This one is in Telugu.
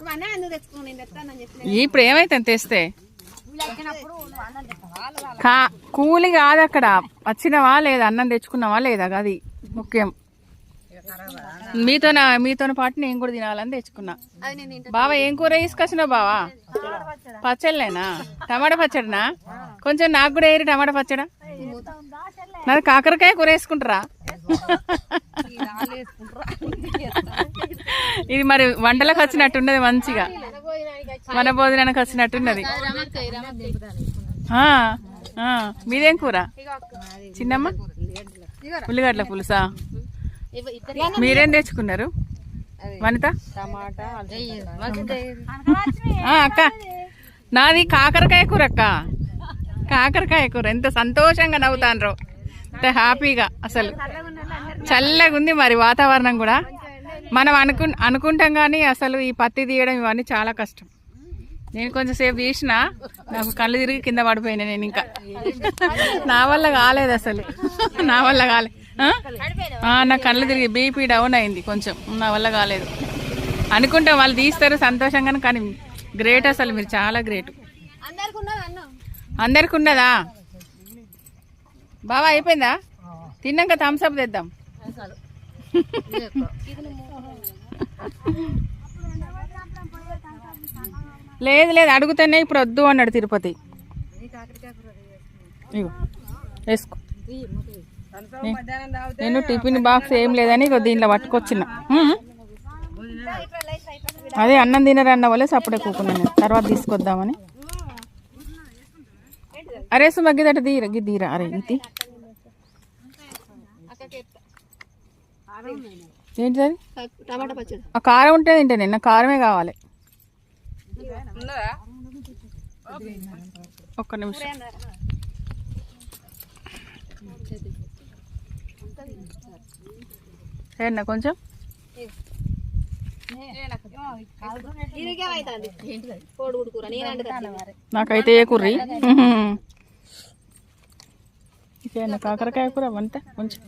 నువ్వు తెచ్చుకో నేను తెస్తానని చెప్పిన ఇప్పుడు ఏమైతే తెస్తే కా కూలి కాదు అక్కడ. వచ్చినవా లేదా? అన్నం తెచ్చుకున్నావా లేదా? అది ముఖ్యం. మీతో మీతో పాటు నేను కూడా తినాలని తెచ్చుకున్నా. బావా ఏం కూర తీసుకొచ్చినావు బావా? పచ్చళ్ళేనా? టమాటా పచ్చడినా? కొంచెం నాకు కూడా ఏరి టమాటా పచ్చడా? నాది కాకరకాయ కూర వేసుకుంటారా? ఇది మరి వంటలకు వచ్చినట్టున్నది మంచిగా. మన భోజనానికి వచ్చినట్టున్నది మీదేం కూర? చిన్నమ్మ? ఉల్లిగడ్డల పులుసా? మీరేం తెచ్చుకున్నారు? వనిత? అక్క. నాది కాకరకాయ కూర అక్క. కాకరకాయ కూర. ఎంత సంతోషంగా నవ్వుతాను అంటే హ్యాపీగా అసలు. చల్లగా ఉంది మరి వాతావరణం కూడా. మనం అనుకు అనుకుంటాం కానీ అసలు ఈ పత్తి తీయడం ఇవన్నీ చాలా కష్టం. నేను కొంచెంసేపు తీసిన నాకు కళ్ళు తిరిగి కింద పడిపోయినా నేను ఇంకా. నా వల్ల కాలేదు అసలు. నా వల్ల కాలేదు నా కళ్ళు తిరిగి బీపీ డౌన్ అయింది కొంచెం. నా వల్ల కాలేదు. అనుకుంటాం వాళ్ళు తీస్తారు సంతోషంగానే కానీ గ్రేట్ అసలు మీరు చాలా గ్రేట్. అందరికి అందరికి ఉన్నదా బావా అయిపోయిందా? తిన్నాక థమ్స్అప్ తెద్దాం. లేదు లేదు అడుగుతానే ఇప్పుడు వద్దు అన్నాడు తిరుపతి. వేసుకో. నేను టిఫిన్ బాక్స్ ఏం లేదని ఇగో దీంట్లో పట్టుకొచ్చిన. అదే అన్నం తినరన్న వల్లే సప్పుడే కూకున్నాను తర్వాత తీసుకొద్దామని. అరే సుమ గిదట దీర గిద్దీరా అరే ఇది ఏంటి అది? టమాటా పచ్చడి. ఆ కారం ఉంటే తింటే నిన్న కారమే కావాలి. ఒక్క నిమిషం. ఏనా కొంచెం? నాకైతే ఏ కుర్రి? ఇకేనా కాకరకాయ కూర? అంతే కొంచెం.